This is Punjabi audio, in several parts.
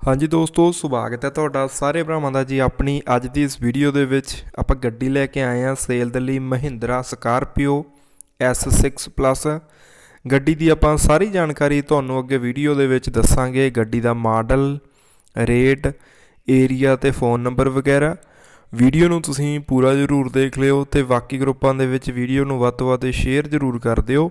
ਹਾਂਜੀ ਦੋਸਤੋ, ਸਵਾਗਤ ਹੈ ਤੁਹਾਡਾ ਸਾਰੇ ਭਰਾਵਾਂ ਦਾ ਜੀ ਆਪਣੀ ਅੱਜ ਦੀ ਇਸ ਵੀਡੀਓ ਦੇ ਵਿੱਚ। ਆਪਾਂ ਗੱਡੀ ਲੈ ਕੇ ਆਏ ਹਾਂ ਸੇਲ ਦੇ ਲਈ ਮਹਿੰਦਰਾ ਸਕਾਰਪੀਓ S6 ਪਲੱਸ। ਗੱਡੀ ਦੀ ਆਪਾਂ ਸਾਰੀ ਜਾਣਕਾਰੀ ਤੁਹਾਨੂੰ ਅੱਗੇ ਵੀਡੀਓ ਦੇ ਵਿੱਚ ਦੱਸਾਂਗੇ। ਗੱਡੀ ਦਾ ਮਾਡਲ, ਰੇਟ, ਏਰੀਆ ਤੇ ਫੋਨ ਨੰਬਰ ਵਗੈਰਾ। ਵੀਡੀਓ ਨੂੰ ਤੁਸੀਂ ਪੂਰਾ ਜ਼ਰੂਰ ਦੇਖ ਲਿਓ ਤੇ ਬਾਕੀ ਗਰੁੱਪਾਂ ਦੇ ਵਿੱਚ ਵੀਡੀਓ ਨੂੰ ਵੱਧ ਤੋਂ ਵੱਧ ਸ਼ੇਅਰ ਜ਼ਰੂਰ ਕਰ ਦਿਓ।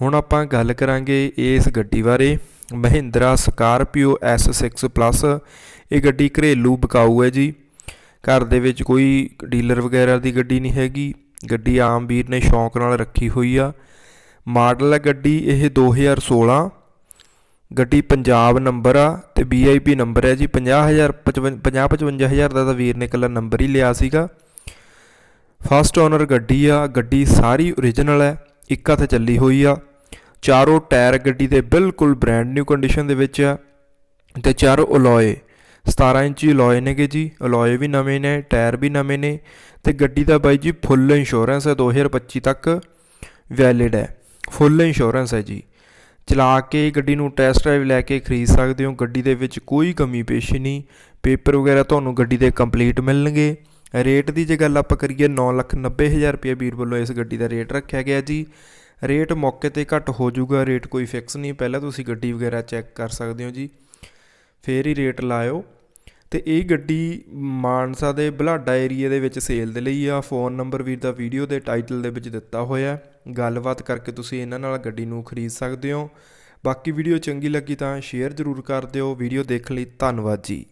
ਹੁਣ ਆਪਾਂ ਗੱਲ ਕਰਾਂਗੇ ਇਸ ਗੱਡੀ ਬਾਰੇ। Mahindra Scorpio S6 plus. ਇਹ ਗੱਡੀ ਘਰੇਲੂ ਬਕਾਊ ਹੈ ਜੀ। ਘਰ ਦੇ ਵਿੱਚ ਕੋਈ ਡੀਲਰ ਵਗੈਰਾ ਦੀ ਗੱਡੀ ਨਹੀਂ ਹੈਗੀ। ਗੱਡੀ ਆਮ ਵੀਰ ਨੇ ਸ਼ੌਂਕ ਨਾਲ ਰੱਖੀ ਹੋਈ ਆ। ਮਾਡਲ ਹੈ ਗੱਡੀ ਇਹ 2016 ਗੱਡੀ ਪੰਜਾਬ ਨੰਬਰ ਆ ਤੇ VIP ਨੰਬਰ ਹੈ ਜੀ। 50000 50 55000 ਦਾ ਤਾਂ ਵੀਰ ਨੇ ਇਕੱਲਾ ਨੰਬਰ ਹੀ ਲਿਆ ਸੀਗਾ। ਫਸਟ ਓਨਰ ਗੱਡੀ ਆ। ਗੱਡੀ ਸਾਰੀ ਓਰੀਜਨਲ ਹੈ। ਇੱਕ ਹੱਥ ਚੱਲੀ ਹੋਈ ਆ। ਚਾਰੋਂ ਟਾਇਰ ਗੱਡੀ ਦੇ ਬਿਲਕੁਲ ਬ੍ਰੈਂਡ ਨਿਊ ਕੰਡੀਸ਼ਨ ਦੇ ਵਿੱਚ ਆ ਤੇ ਚਾਰੋਂ ਅਲੋਏ 17 ਇੰਚੀ ਅਲੋਏ ਨੇਗੇ ਜੀ ਅਲੋਏ ਵੀ ਨਵੇਂ ਨੇ, ਟਾਇਰ ਵੀ ਨਵੇਂ ਨੇ ਤੇ ਗੱਡੀ ਦਾ ਬਾਈ ਜੀ ਫੁੱਲ ਇੰਸ਼ੋਰੈਂਸ ਹੈ 2025 ਤੱਕ ਵੈਲਿਡ ਹੈ ਫੁੱਲ ਇੰਸ਼ੋਰੈਂਸ ਹੈ ਜੀ। ਚਲਾ ਕੇ ਗੱਡੀ ਨੂੰ ਟੈਸਟ ਡਰਾਈਵ ਲੈ ਕੇ ਖਰੀਦ ਸਕਦੇ ਹੋ, ਗੱਡੀ ਦੇ ਵਿੱਚ ਕੋਈ ਕਮੀ ਪੇਸ਼ੀ ਨਹੀਂ ਪੇਪਰ ਵਗੈਰਾ ਤੁਹਾਨੂੰ ਗੱਡੀ ਦੇ ਕੰਪਲੀਟ ਮਿਲਣਗੇ। ਰੇਟ ਦੀ ਜੇ ਗੱਲ ਆਪਾਂ ਕਰੀਏ 990000 ਰੁਪਏ ਵੀਰ ਵੱਲੋਂ ਇਸ ਗੱਡੀ ਦਾ ਰੇਟ ਰੱਖਿਆ ਗਿਆ ਜੀ। ਰੇਟ ਮੌਕੇ ਤੇ ਘੱਟ ਹੋ ਜਾਊਗਾ, ਰੇਟ ਕੋਈ ਫਿਕਸ ਨਹੀਂ। ਪਹਿਲਾਂ ਤੁਸੀਂ ਗੱਡੀ ਵਗੈਰਾ ਚੈੱਕ ਕਰ ਸਕਦੇ ਹੋ ਜੀ। ਫੇਰ ਹੀ ਰੇਟ ਲਾਇਓ। ਤੇ ਇਹ ਗੱਡੀ ਮਾਨਸਾ ਦੇ ਬਲਾਡਾ ਏਰੀਆ ਦੇ ਵਿੱਚ ਸੇਲ ਦੇ ਲਈ ਆ। ਫੋਨ ਨੰਬਰ ਵੀਰ ਦਾ ਵੀਡੀਓ ਦੇ ਟਾਈਟਲ ਦੇ ਵਿੱਚ ਦਿੱਤਾ ਹੋਇਆ। ਗੱਲਬਾਤ ਕਰਕੇ ਤੁਸੀਂ ਇਹਨਾਂ ਨਾਲ ਗੱਡੀ ਨੂੰ ਖਰੀਦ ਸਕਦੇ ਹੋ। ਬਾਕੀ ਵੀਡੀਓ ਚੰਗੀ ਲੱਗੀ ਤਾਂ ਸ਼ੇਅਰ ਜ਼ਰੂਰ ਕਰ ਦਿਓ। ਵੀਡੀਓ ਦੇਖਣ ਲਈ, ਧੰਨਵਾਦ ਜੀ।